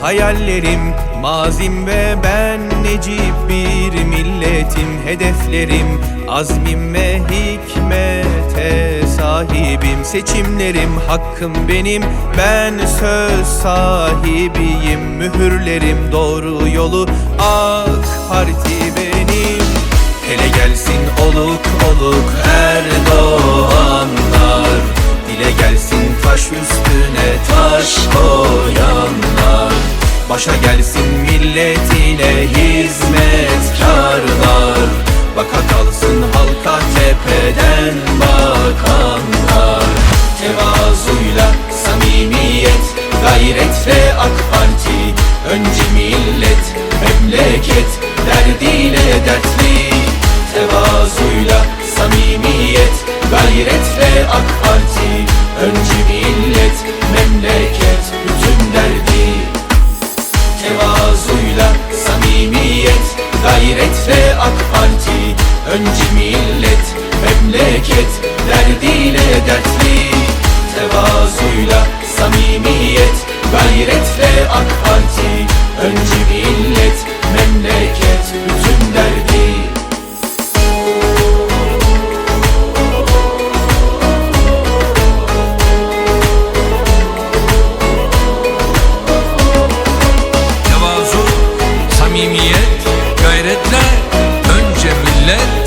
Hayallerim, mazim ve ben necip bir milletim. Hedeflerim, azmim ve hikmete sahibim. Seçimlerim, hakkım benim, ben söz sahibiyim. Mühürlerim doğru yolu, AK Parti benim. Hele gelsin oluk oluk Erdoğanlar Başa gelsin milletine hizmetkarlar. Baka kalsın halka tepeden bakanlar. Tevazuyla samimiyet Gayretle AK Parti. Önce millet memleket Derdiyle dertli. Tevazuyla Hayretle AK Parti Önce millet, memleket Derdiyle dertli. Tevazuyla samimiyet Gayretle AK Parti Önce millet. Hayretle önce millet